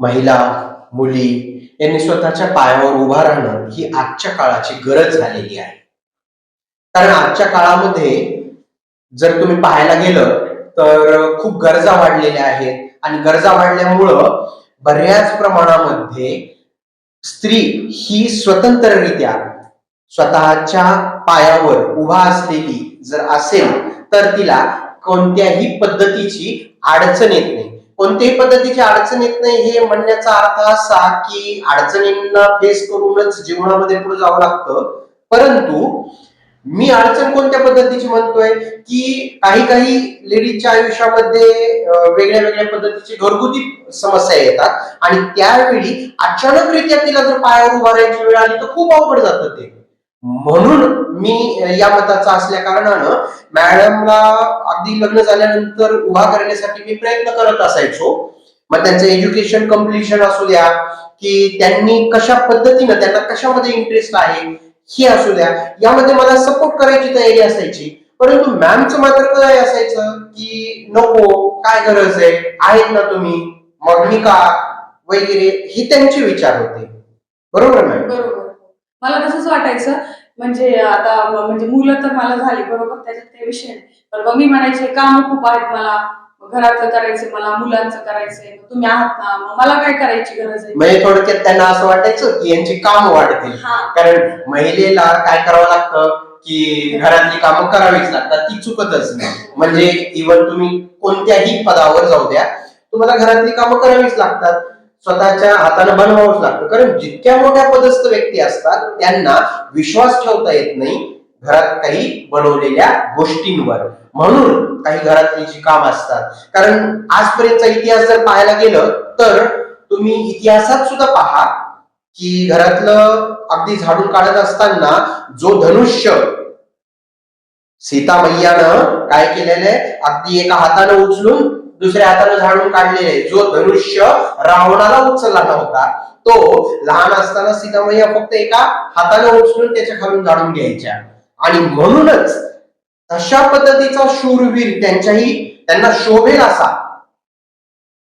महिला मुली यांनी स्वतःच्या पायावर उभा राहणं ही आजच्या काळाची गरज झालेली आहे. कारण आजच्या काळामध्ये जर तुम्ही पाहायला गेलं तर खूप गरजा वाढलेल्या आहेत आणि गरजा वाढल्यामुळं बऱ्याच प्रमाणामध्ये स्त्री ही स्वतंत्ररित्या स्वतःच्या पायावर उभा असलेली जर असेल तर तिला कोणत्याही पद्धतीची अडचण येत नाही. कोणत्याही पद्धतीची अडचण येत नाही हे म्हणण्याचा अर्थ असा की अडचणींना फेस करूनच जीवनामध्ये पुढे जावं लागतं. परंतु मी अडचण कोणत्या पद्धतीची म्हणतोय की काही काही लेडीजच्या आयुष्यामध्ये वेगळ्या वेगळ्या पद्धतीची घरगुती समस्या येतात आणि त्यावेळी अचानकरित्या तिला जर पायावर उभारायची वेळ आली तर खूप अवघड जातं ते. म्हणून मी या मताचा असल्या कारणानं मॅडमला अगदी लग्न झाल्यानंतर उभा करण्यासाठी मी प्रयत्न करत असायचो. मग त्यांचं एज्युकेशन कम्प्लिशन असू द्या की त्यांनी कशा पद्धतीनं त्यांना कशामध्ये इंटरेस्ट आहे हे असू द्या. यामध्ये मला सपोर्ट करायची तयारी असायची. परंतु मॅमचं मात्र काय असायचं की नको काय गरज आहे? आहेत ना तुम्ही? मग मी का? वगैरे हे त्यांचे विचार होते. बरोबर मॅम बरोबर. मला तसंच वाटायचं. म्हणजे आता म्हणजे मुलं तर मला झाली बरोबर त्याच्यात काही विषय नाही. पण मग मी म्हणायचे काम खूप आहेत मला. घरातलं करायचं मला मुलांचं करायचंय. तुम्ही आहात ना मग मला काय करायची गरज आहे? म्हणजे थोडक्यात त्यांना असं वाटायचं की यांची काम वाढतील. कारण महिलेला काय करावं लागतं की घरातली कामं करावीच लागतात. ती चुकतच नाही. म्हणजे इव्हन तुम्ही कोणत्याही पदावर जाऊ द्या तुम्हाला घरातली कामं करावीच लागतात. स्वतःच्या हाताने बनवावंच लागतं. कारण जितक्या मोठ्या पदस्थ व्यक्ती असतात त्यांना विश्वास ठेवता येत नाही घरात काही बनवलेल्या गोष्टींवर. म्हणून काही घरातली जी काम असतात. कारण आजपर्यंतचा इतिहास जर पाहायला गेलं तर तुम्ही इतिहासात सुद्धा पहा की घरातलं अगदी झाडून काढत असताना जो धनुष्य सीता मैयानं काय केलेलं आहे? अगदी एका हातानं उचलून दुसऱ्या हाताने झाडून काढलेले जो धनुष्य रावणाला उचलला नव्हता तो लहान असताना सीतामय्या फक्त एका हाताने उचलून त्याच्या खालून झाडून घ्यायच्या. आणि म्हणूनच तशा पद्धतीचा शूरवीर त्यांच्याही त्यांना शोभेल असा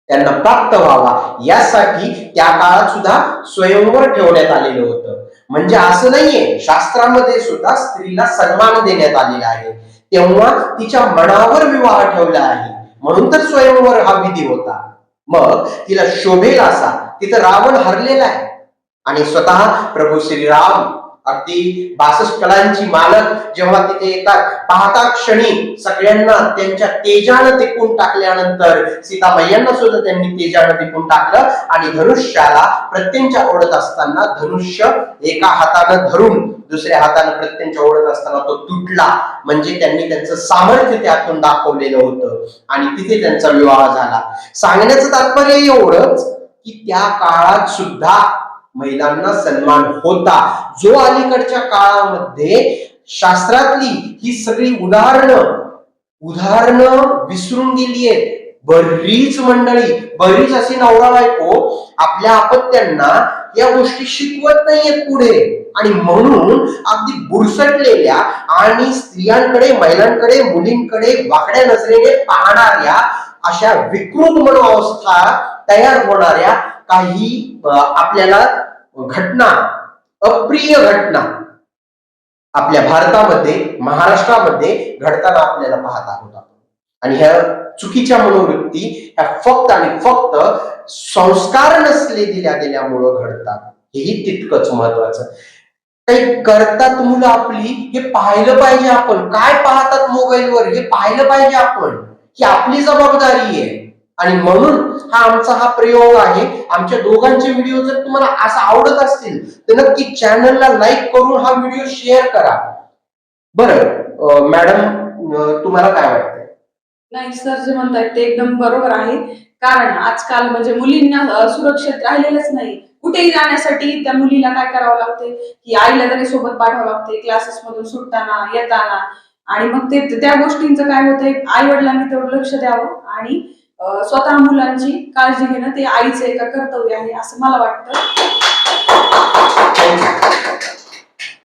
त्यांना प्राप्त व्हावा यासाठी त्या काळात सुद्धा स्वयंवर ठेवण्यात आलेलं होतं. म्हणजे असं नाहीये शास्त्रामध्ये सुद्धा स्त्रीला सन्मान देण्यात आलेला आहे. तेव्हा तिच्या मनावर विवाह ठेवला आहे. म्हणून तर स्वयंवर हा विधी होता. मग तिला शोभेल असा तिथं रावण हरलेला आहे. आणि स्वतः प्रभू श्रीराम अगदी बासष्ट कलांची मालक जेव्हा तिथे येतात पाहता क्षणी सगळ्यांना त्यांच्या तेजानं टिकून टाकल्यानंतर सीतामैयांना सुद्धा त्यांनी तेजानं टिकून टाकलं आणि धनुष्याला प्रत्यंच्या ओढत असताना धनुष्य एका हातानं धरून दुसऱ्या हातानं प्रत्यंच्या ओढत असताना तो तुटला. म्हणजे त्यांनी त्यांचं सामर्थ्य त्यातून दाखवलेलं होतं आणि तिथे त्यांचा विवाह झाला. सांगण्याचं तात्पर्य एवढंच की त्या काळात सुद्धा महिलांना सन्मान होता. जो अलीकडच्या काळामध्ये शास्त्रातली ही सगळी उदाहरणं उदाहरणं विसरून गेली आहेत. बरीच मंडळी बरीच अशी नवरा बायको आपल्या अपत्यांना या गोष्टी शिकवत नाहीयेत पुढे. आणि म्हणून अगदी बुरसटलेल्या आणि स्त्रियांकडे महिलांकडे मुलींकडे वाकड्या नजरेने पाहणाऱ्या अशा विकृत मनोअवस्था तयार होणाऱ्या काही आपल्याला घटना अप्रिय घटना आपल्या भारतामध्ये महाराष्ट्रामध्ये घडताना आपल्याला पाहत आहोत आपण. आणि ह्या चुकीच्या मनोवृत्ती ह्या फक्त आणि फक्त संस्कार नसले दिल्या गेल्यामुळं घडतात. हेही तितकंच महत्वाचं काही करतात मुलं आपली हे पाहिलं पाहिजे आपण. काय पाहतात मोबाईलवर? हे पाहिलं पाहिजे आपण. ही आपली जबाबदारी आहे. आणि म्हणून हा आमचा हा प्रयोग आहे. आमच्या दोघांचे व्हिडिओ जर तुम्हाला असं आवडत असतील तर नक्की चॅनलला लाईक करून हा व्हिडिओ शेअर करा. बरं मॅडम तुम्हाला काय वाटतं नाही सर जे म्हणतायत ते एकदम बरोबर आहे. कारण आजकाल म्हणजे मुलींना सुरक्षित राहिलेलंच नाही. कुठेही जाण्यासाठी त्या मुलीला काय करावं लागते? की आईला तरी सोबत पाठवावं लागते क्लासेस मधून सुटताना येताना. आणि मग ते त्या गोष्टींचं काय होतंय? आई वडिलांनी तेवढं लक्ष द्यावं आणि स्वतः मुलांची काळजी घेणं ते आईचं एका कर्तव्य आहे असं मला वाटतं.